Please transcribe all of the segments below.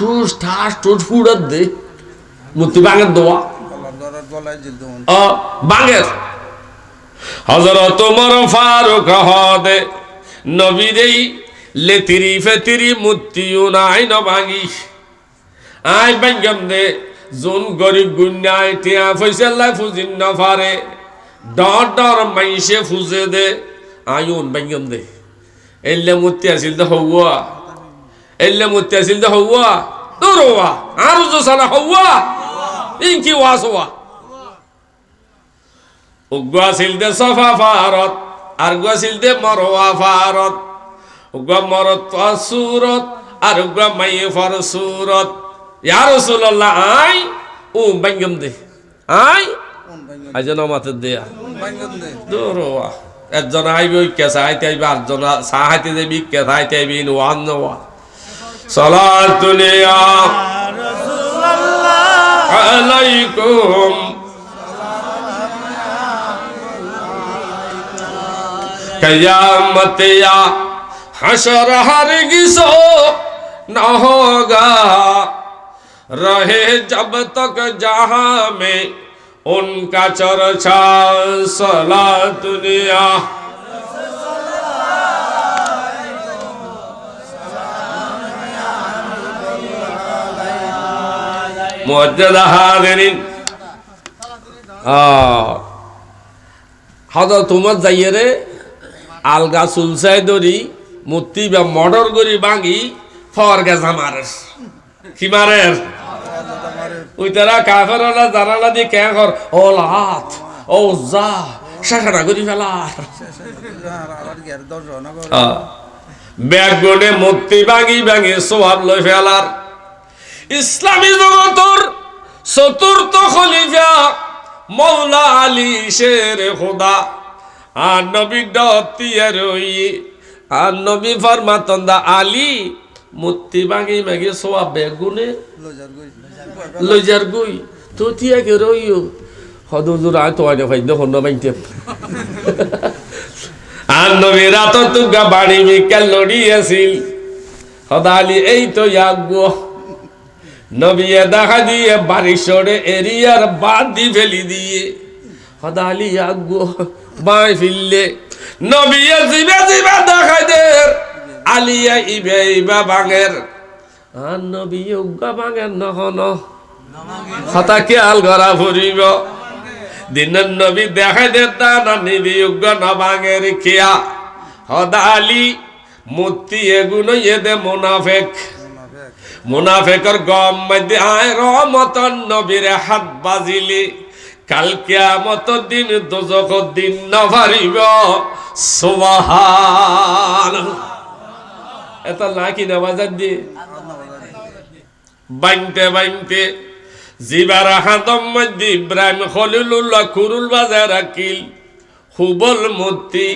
ঠুস ঠাস ঠুস ফুড়ার দে। মূর্তি বাঙের দোয়া। বাঙের হজরত তোমার ফারুক হদে নবীরেই লেতিরি ফেতিরি মূর্তিও নাই ন ভাঙি আই বাঙ্গম দে যোন গরিব গুন্যায় টিয়া ফৈসাল্লাই ফুজিন ন ফারে। ডর ডর মাইসে ফুজে দে। আয়ুন বাঙ্গম দে। এলে মূর্তি আছিল দে হওয়া। আর সালা হৌয়া ইনকি ওয়াস হওয়া উগ্র আছিল দে সফা ফারত আর গো আছিল দে মরওয়া ফারত উগ্র মরত সুরত আর উগ্র মাই ফর সুরত ইয়া রাসূলুল্লাহ আই ও বাঙ্গম দে আই আজ নমাতে দে দোরওয়া একজন আইবে ওই কেসা আইতে আইবে আটজন সাহাইতে দেবি কেসা আইতে আইবে ইন ওয়ান সালাতুল ইয়া আলাইকুম। কয়ামত ইয়া হাসর হরগিস না হোগা। রহে জব তক জাহাঁ মে উনকা চর্চা সলা দুনিয়া। মর্যাদা হাজেরিন। হাজা তোমার যাইয়ে রে আলগা চুলসাই মূর্তি বা মডর করি ভাঙি ফরগা জামারের। কি মারের? ওই তারা কাফের জানালা দিয়ে কে কর ও লাত, ও যা শাসাটা করি ফেলা ব্যাগ গোনে মূর্তি ভাঙি ভাঙি সোহাব লই ফেলার। ইসলামী জগতর চতুর্থ খলিফা মৌলা আলী শের খোদা আর নবী ডতিয়া রই আর নবী ফরমাতন্দা আলী মূর্তি ভাঙি ভাঙি সোয়াব বেগুনে লইজার গই। তো তিয়া কে রইও হদুর আয় তো আগে বাইতে আর নবী রাত তুগা বাড়ি মিকাল লড়ি আছিল হদালি এই তো ইয়াগো। নবিয়ে দেখা দিয়ে বাড়ি সরে এরিয়ার বাদ ফেলি দিয়ে। হদালি ইয়াগো বাই ফিরলে নবিয়ে জিবে জিবে দেখা দে আলিয়া ইবে ইবা বাঙের। আর নবী উগা বাঙের নহন হতা খেয়াল করা ফুরিব। দিনের নবী দেখাই দে তা না, নিবি উগ্র নবাঙের খেয়া। হদালি মূর্তি এগুলো এদে মুনাফেক। মুনাফেকর গম আয় রমতন নবীর হাত বাজিলি। কাল কিয়ামত দিন দোজক দিন নভারিব সুবহান এত লাকি নামাজার দিয়ে? বাইনতে বাইনতে। জিবার হাতম মধ্যে ইব্রাহিম খলিলুল্লাহ কুরুল বাজার আকিল। হুবল মূর্তি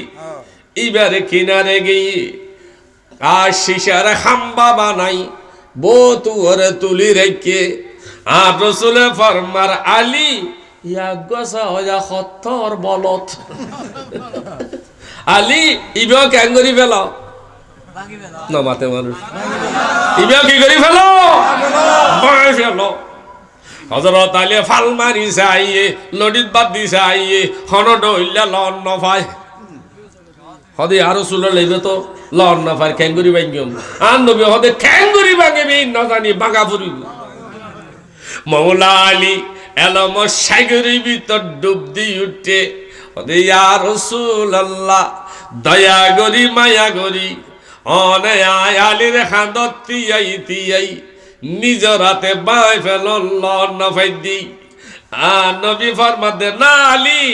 ইবারে কিনারে গিয়ে আর শিশার খাম্বা বানাই। বতু ওরে তুলি রেখে। আর রসুলে ফরমার আলী ইয়াগসা হয়া সত্তর বলত। আলী ইবে কেন করি ফেল? নমাতে মানুষ। ইবে কি করি ফেল? ফেল। হজরত আলী ফাল মারিছে আইয়ে নদীত বাদ দিছে আইয়ে হন ডইলা লন নফায়। হদে আরও সুলো লইবে তো, লন নফার খ্যাঙ্গুরি ভাঙ্গম। আর নবী হদে খ্যাঙ্গুরি ভাঙ্গিবি, না জানি বাঙ্গা ফুরিব। মৌলা আলী এলম সাগরি ভিতর ডুব দি উঠে, হদে ইয়া রসুল আল্লাহ দয়া গরি মায়া গরি অনে আয় আলীর খাঁদত তিয়াই তিয়াই নিজের হাতে বাই ফেল লন নফাই দি। আর নবী ফরমাদে, না আলী,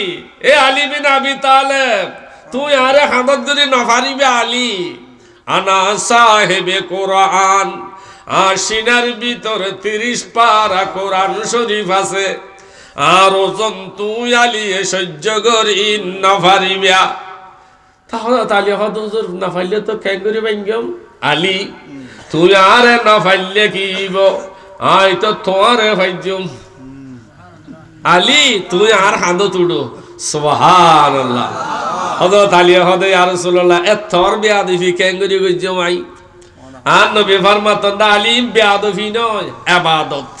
এ আলী বিন আবি তালেব তুই আরে হামদ যদি নফারিবে আলি। আনা সাহেবে কোরআন। আশিনার ভিতরে তিরিশ পারা কোরআন শরীফ আছে। আর ওজন তুই আলী এ সহ্য করি নফারিবিয়া তাহলে তাহলে হদ হুজুর না ফাইলে তো কেন করি বাইঙ্গম আলী, তুই আরে না ফাইলে কি আই তো তোমারে ফাইজুম আলী, তুই আর হাঁদো তুড়ো। সোহান আল্লাহ হদ তালিয়া হদে আর সুল্লাহ এ থর বিয়া দিবি কেন করি গজ্য মাই আর নবী ফরমাতন দা আলিম বেয়াদফি নয়, আবাদত।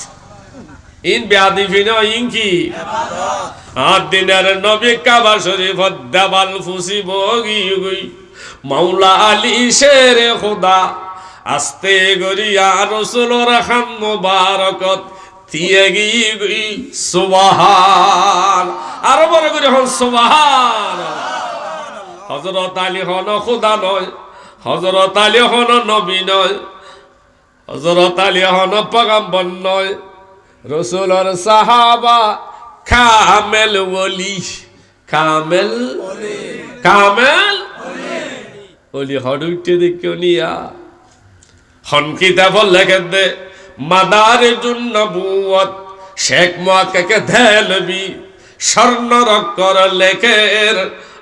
ইন বেয়াদফি নয়, ইন কি? আর দিনের নবী কাবা শরীফ দেবাল ফুসি বগি গই। মাওলা আলী শেরে খোদা, আস্তে গরিয়া রসুলর খান মুবারকত দিয়ে গি গই, সুবহান। আরও বড় করে হন, সুবহান। হজরত আলী হন খোদা নয় হজরত আলী হন নবী নয় হজরত আলী হন পগম্বর নয়। রসুলর সাহাবা কামেল ওলি, কামেল কামেল ওলি। হডুইতে দেখিও নিয়া। হন কিতাব লেখে দে মাদার জন্য বুয়ত শেখ মাকে ধেলবি স্বর্ণ রক্ষর লেখের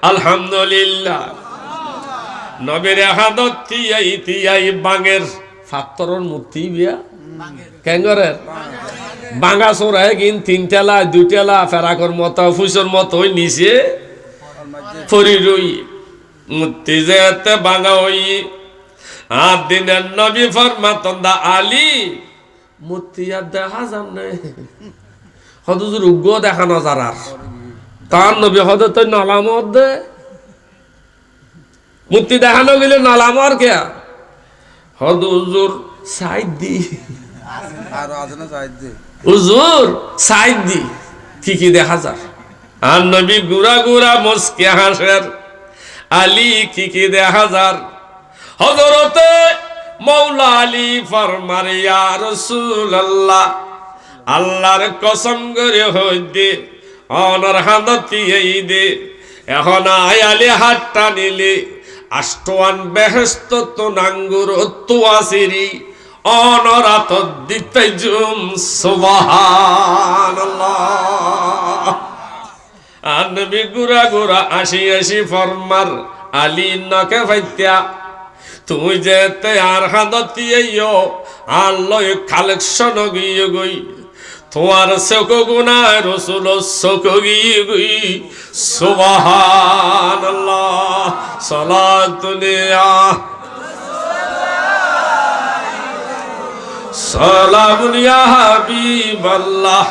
আলহামদুলিল্লাহ। নবীর হাদত তিয়াই তিয়াই বাঙের? ফাত্তরর মূর্তি বিয়া। কেঙ্গরের? বাঙ্গা চোরাই কিন তিন টেলা দুই টেলা ফেরাকর মতো ফুসর মতো নিচে ফরি রই, মূর্তি যে এতে বাঙ্গা হই। আর দিনের নবী ফরমাতন দা আলী। মূর্তি আর দেখা যান নাই। হদুজুর উগ্র দেখানো যারার। তার নবী হদ তো নলামত দে। মূর্তি দেখানো গেলে নলামর কে হদুজুর সাইড দি আরও সাইড দিয়ে হুজুর সাইড দি কি কি দেখা যায়। আর নবী গুড়া গুড়া মস্কে হাসের আলী কি কি দেখা যার হজরতে মৌলা আলী ফরমার ইয়া রাসূলুল্লাহ আল্লাহর কসম করে হইতে অনর হাদতি এই দে। এখন আয় আলী হাতটা নিলে আষ্টওয়ান বেহেস্ত তো নাঙ্গুর তো আসিরি অনরাত দিতে জুম, সুবহানাল্লাহ। আনবি গুড়া গুড়া আসি আসি ফরমার আলী নকে ফাইত্যা। তুই যেতে আর হাদতি আইও আর লয় কালেকশন গিয়ে গই। তোমার চোখ গুনায় রসুল চোখ গিয়ে গই। সুবহানাল্লাহ সালাতুনিয়া সালামুন ইয়া হাবিবাল্লাহ।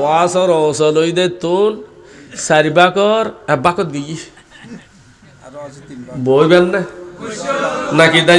ওয়াসর ওসল ওই দে তুন, চারি বাকর এবাকত গিয়ে আরও আছে তিন বার বইবেন না? নাকি তাই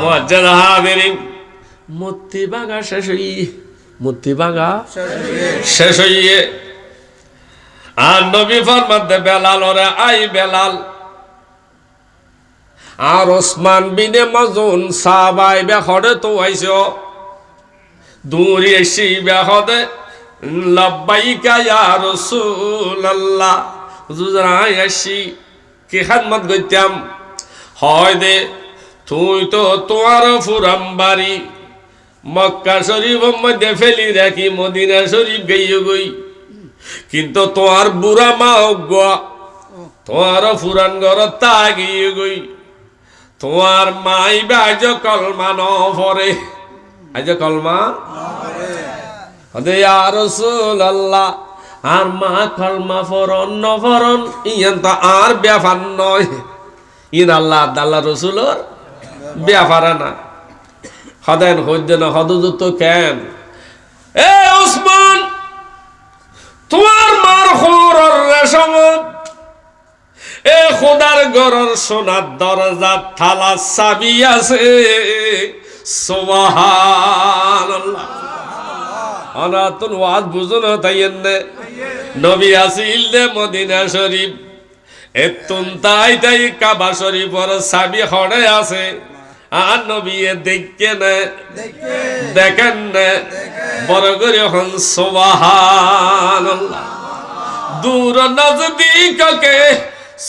মুআজ্জাল হাদিরিন মূর্তি ভাঙা শেষ হইয়ে মূর্তি ভাঙা শেষ হইয়ে আর নবী ফরমাতে বেলাল ওরে আই বেলাল। আর ওসমান বিনে মাজুন সাবাই বেহরে তো আইস। দূরে এসি বেহদে লব্বাইকা ইয়া রাসূলুল্লাহ। হুজুর আই আসি কি খাদমত গইতাম হয় দে তুই তো তোমার ফুরাম বাড়ি মক্কা শরীফ মধ্যে ফেলি রাখি, মদিনা শরীফ গইয়ে গই। কিন্তু তোমার বুড়া মা গা তোমার ফুরান ঘর তা গিয়ে গই। তোমার মাই বা আজ কলমা ন পরে আজ কলমা আর আল্লাহ আর মা কলমা ফরন ন ফরন ইয়ান তো আর ব্যাপার নয়। ইন আল্লাহ আল্লাহ রসুলর ব্যাপারে না। হদেন হইদেন হদযুত কেন? এ উসমান তোমার মার রেশম। এ খোদার গরর সোনার দরজা, থালা, চাবি আছে। সুবহানাল্লাহ। অনাতুন ওয়াজ বুঝুন তাইয়েন নে নবী আসিল মদিনা শরীফ। এতুন তাই তাই কাবা শরীফর চাবি হড়ে আছে। আর নবিয়ে দেখকে না দেখেন না বড় করে হন সোবাহাল্লাহ দূর নজদিককে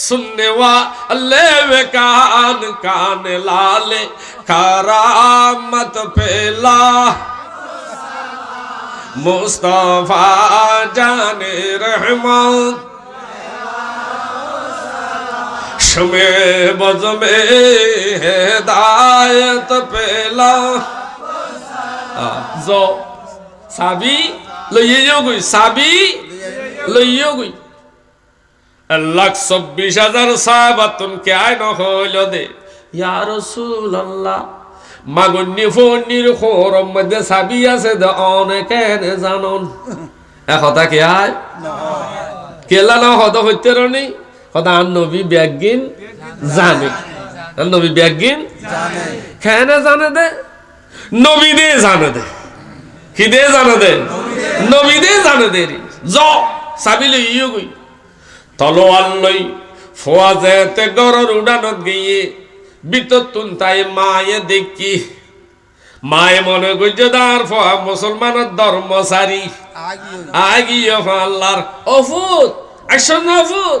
সুননেওয়া লেবে কান কান লালে কারামত পেলা। মুস্তফা জানে রহমত जाने रहमान शमे बज में हेदायत पेला जो সাবি লইয়ে গই সাবি লইয়ে গই লাখ চব্বিশ হাজার সাহাবাতুন কে আয় নহল দে ইয়া রাসূলুল্লাহ মাগন্নি ফন্নির খোরম মধ্যে সাবি আছে দে অনেকে জানন এ কথা কে আয় কেলা না হদ হইতে রনি কথা আন নবী ব্যাগিন জানে। আন নবী ব্যাগিন কেন জানে দে নবী দে জানে দে। কি দে জানে দে? নবী দে জানে দে রে। জ সাবিলে ইয়ে গই তলোয়ার লই ফোয়া যেতে গরর উড়ানত গিয়ে বিততুন তাই মায়ে দেখি। মায়ে মনে করছে দার ফোয়া মুসলমানের ধর্ম সারি আগিয়ে আল্লাহর অফুত আসন অফুত।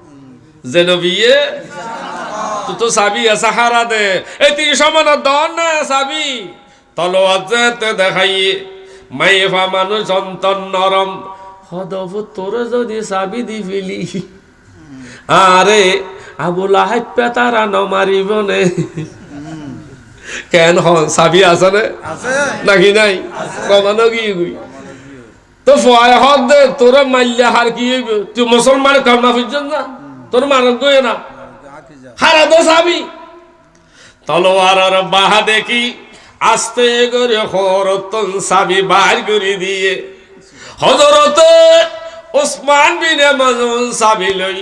যেন বিয়ে তো তো চাবি আছে হারা দে এই তিন সমান দন না চাবি। তলোয়ার যেতে দেখাইয়ে মাইফা মানুষ অন্তর নরম হদফ তোরে যদি চাবি দি ফেলি। আরে আবুল আহাই পেতারা নমারিব নে? কেন হন চাবি আছে নে? নাকি নাই? কমানো কি গুই তো ফয় হদ দে তোরা মাল্লা হার কি তুই মুসলমান কাম না ফুজন না তোর মারক না হারা দো সাবি তলোয়ার আর বাহা দেখি, আস্তে করে হরতন সাবি বার করে দিয়ে হজরত ওসমান বিনে মাজুন সাবি লই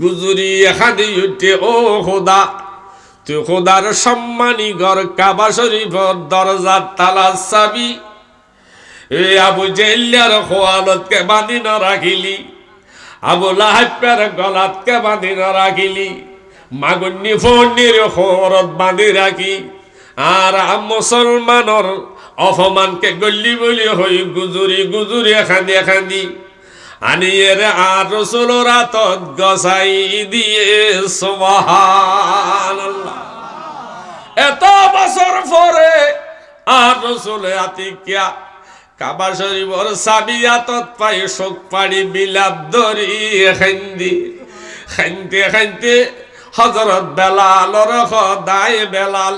গুজুরি এখানে উঠে, ও খোদা, তুই খোদার সম্মানী ঘর কাবা শরীফর দরজার তালা চাবি এ আবু জেল্লার খোয়ালতকে বাঁধি না রাখিলি আবু লাহাপ্যার গলাতকে বাঁধি না রাখিলি। মাগুন্নি ফন্নির খোরত বাঁধি রাখি। আর মুসলমানর অপমানকে গল্লি বলি হই গুজুরি গুজুরি খান্দি খান্দি আনিয়ে রে আর রসুলোর আতত গসাই দিয়ে, সুবহানাল্লাহ। এত বছর পরে আর রসুলে আতিকিয়া কাবা শরীফর সাবিয়াতত পাই শোক পাড়ি বিলাপ ধরি খান্দি খানতে খানতে হজরত বেলাল বেলালর দায় বেলাল।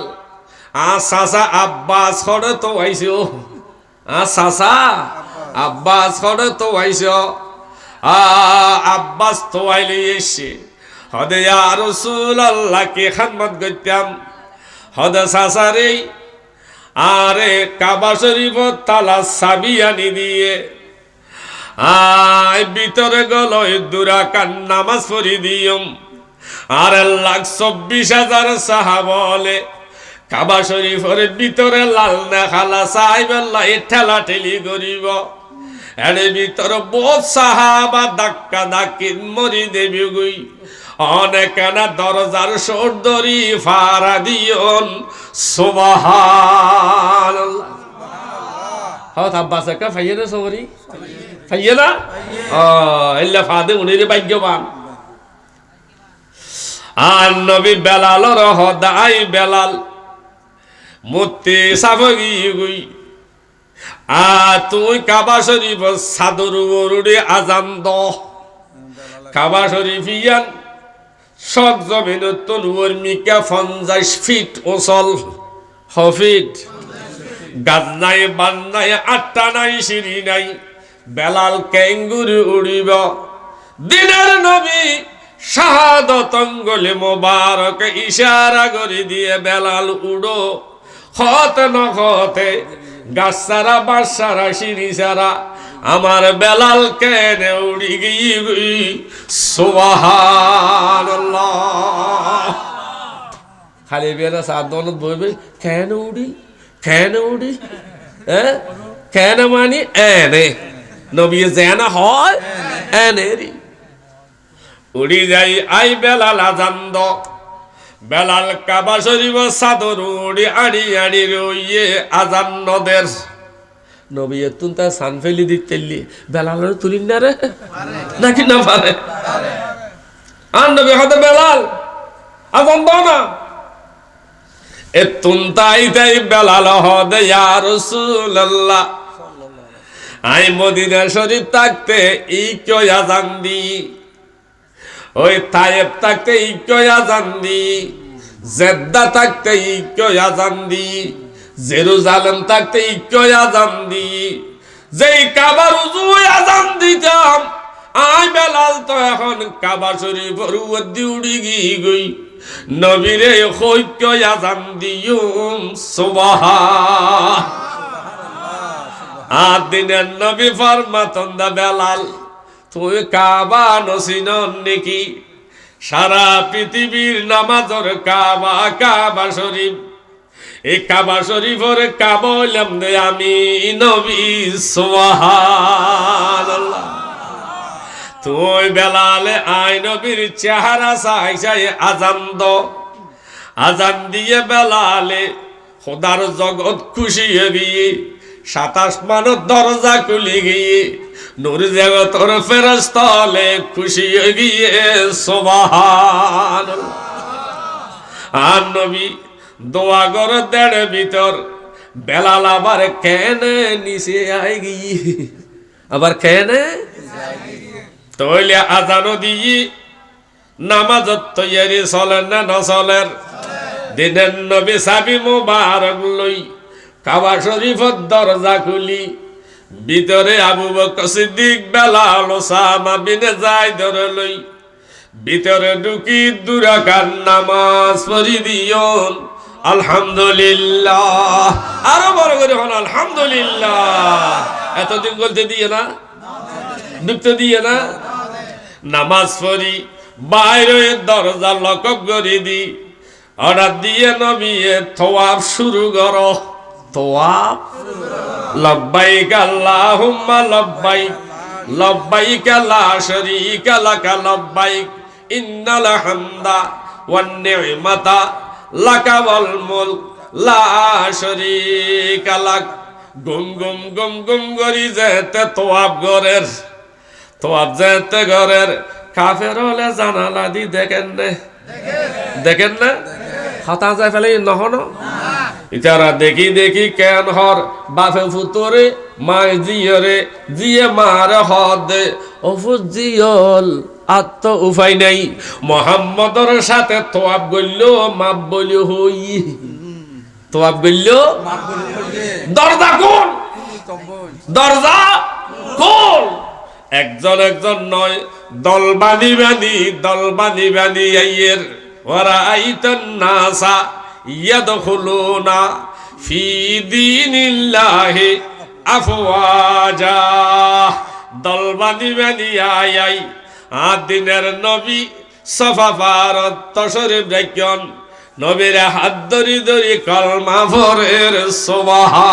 আ সাসা আব্বাস খড়ে তো আইসো। আ সাসা আব্বাস খড়ে তো আইসো। আ আব্বাস তো আইলে এসে হদে আর রসুল আল্লাহকে খাদমত করতাম। হদে সাসারে আরে কাবা শরীফ তালা সাবি আনি দিয়ে। আয়, ভিতরে গল দুরাকার নামাজ পড়ি দিয়ম। আর লাখ চব্বিশ হাজার সাহা বলে, কাবা শরীফের ভিতরে লাল না খালা সাহেবেল্লা ঠেলা ঠেলি করিব। এর ভিতরে বহুত সাহাবা ধাক্কা ধাক্কি মরি দেবী গুই। অনেক দরজার সর্দরি ফারা দিয়ন। সুবহান হত আব্বাস একটা ফাইয়ে না সবরি ফাইয়ে না ও এল্লা ফাদে উনিরে ভাগ্যবান আর নবী বেলাল রহ দাই বেলাল মূর্তি সাফগি গুই আ তুই কাবা শরীফ সাদর গরুড়ে আজান দ কাবা শরীফ ইয়ান সব জমিন তনুয়ার মিকা পঞ্চাশ ফিট ওসল হফিট গাছ নাই বান নাই আটটা নাই, সিঁড়ি নাই। বেলাল ক্যাঙ্গুরি উড়িব। দিনের নবী শাহাদত অঙ্গলে মোবারক ইশারা করে দিয়ে বেলাল উড়ো। হত নহতে গাছ সারা বাস সারা সিঁড়ি সারা আমার বেলাল কেন উড়ি গিয়ে সোহান খালি বেলা সাবধান বলবে, কেন উড়ি? কেন উড়ি হ্যাঁ কেন মানি এনে নবী যেন হয় এনেরি উড়ি যাই আই বেলাল আজান্দ বেলাল কাবা শরীফ সাদর উড়ি আড়ি আড়ি রইয়ে আজান নদের নবী এতুন তার সান ফেলি দিতে বেলালের তুলিন না রে নাকি না পারে আর নবী হতে বেলাল আজান দাও না এতুন তাই তাই বেলাল হদে ইয়া রাসূলুল্লাহ। আই মদিনা শরীফ থাকতে ই কেউ আজান দি ওই তায়েব থাকতে ই কেউ আজান দি জেদ্দা থাকতে ই কেউ আজান দি জেরুজালেম থাকতে ই আজান দি যেই কাবার উজু আজান দিতাম আই বেলাল তো এখন কাবা শরীফের উদ্দি উড়ি গই। নবীরে হৈক্য আজান দিউম সুবহান। আর দিনের নবী ফরমাতন্দা বেলাল। তুই কাবা নসিন নাকি? সারা পৃথিবীর নামাজর কাবা কাবা শরীফ। এই কাবা শরীফর কাবা হইলাম আমি নবী সুবহানাল্লাহ। তুই বেলালে আই নবীর চেহারা চাই চাই আজান দ। আজান দিয়ে বেলালে খোদার জগৎ খুশি গিয়ে সাতাশ মানত দরজা খুলি গিয়ে নূর জগতর ফেরস্তলে খুশি গিয়ে সোবাহান। আর নবী দোয়া গর দেড় ভিতর বেলাল আবার কেনে নিচে আই গিয়ে। আবার কেনে? তৈলে আজানো দিয়ে নামাজত তৈয়ারি চলেন না নচলের দিনের নবী সাবি মুবারক লই কাবা শরীফত দরজা খুলি। ভিতরে Abu Bakr Siddique, Bilal Osama বিনে যাই ধরে লই। ভিতরে ঢুকি দুরাকার নামাজ পড়ি দিয়ন আলহামদুলিল্লাহ। আরও বড় করে হন আলহামদুলিল্লাহ। এতদিন বলতে দিয়ে না? ঢুকতে দিয়ে না? নামাজ পড়ি বাইরে দরজা লক করে দি। অর্ডার দিয়ে নবিয়ে থোয়াব শুরু কর। থোয়াব লব্বাইক আল্লাহুম্মা লব্বাইক লব্বাইক লা শারীকা লাকা লব্বাইক ইন্নাল হামদা ওয়ান নি'মাতা লাকা ওয়াল মুলক লা শারীকা লাক। গুম গুম গুম গুম করি যেতে তোয়াব গরের তোয়াব যেতে ঘরের কাফের হলে জানালা দি দেখেন রে দেখেন না? হতা যায় ফেলে নহন ইতারা দেখি দেখি কেন হর বাপে ফুতরে মায় জিয়রে জিয়ে মারে হদে। অফুজ জিয়ল আত্ম উপায় নাই। মোহাম্মদর সাথে তোয়াব গল্য মাপ বলি হই। তোয়াব গল্য দরজা কোন? দরজা কোন? একজন একজন নয়, দল বাঁধি বাঁধি দল বাঁধি বাঁধি আইয়ের। ওরা আইতন নাসা ইয়াদখুলুনা ফি দীনিল্লাহি আফওয়াজা। দল বাঁধি বাঁধি আই আই আর দিনের নবী সফা পারত তশরিফ দেখন নবীর হাত ধরি ধরি কলমা ভরের সোবাহা।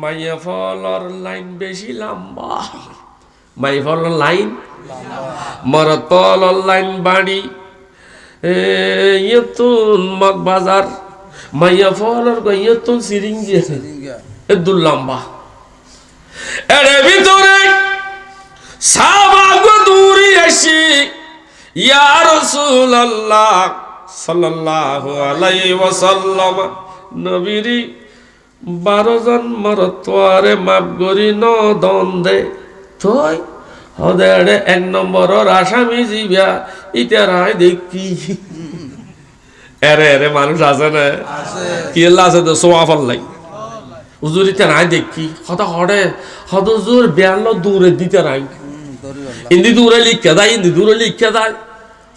মাইয়া ফলর লাইন বেশি লম্বা। মাই ফলর লাইন? মর তলর লাইন বাড়ি। ইয়তুন মগ বাজার। মাইয়া ফলর ইয়তুন সিরিঙ্গি এ দুল্লাম্বা এর ভিতরে সাবাগ দূরি আসি। ইয়া রাসূলুল্লাহ সাল্লাল্লাহু আলাইহি ওয়াসাল্লাম নবীরি বারো জন মরতোয়ারে মাপ গরি ন দন দে। থই হদের এক নম্বরের আসামি জিবিয়া। ইটা রায় দেখি এরে এরে মানুষ আছে না? কি আছে তো সোয়া ফল্লাই হুজুর ইটা রায় দেখি হতা হরে হত হুজুর বেয়ান্ন দূরে দিতে বললা ইন্দি দূরে লিখে দেয় ইন্দি দূরে লিখে দেয়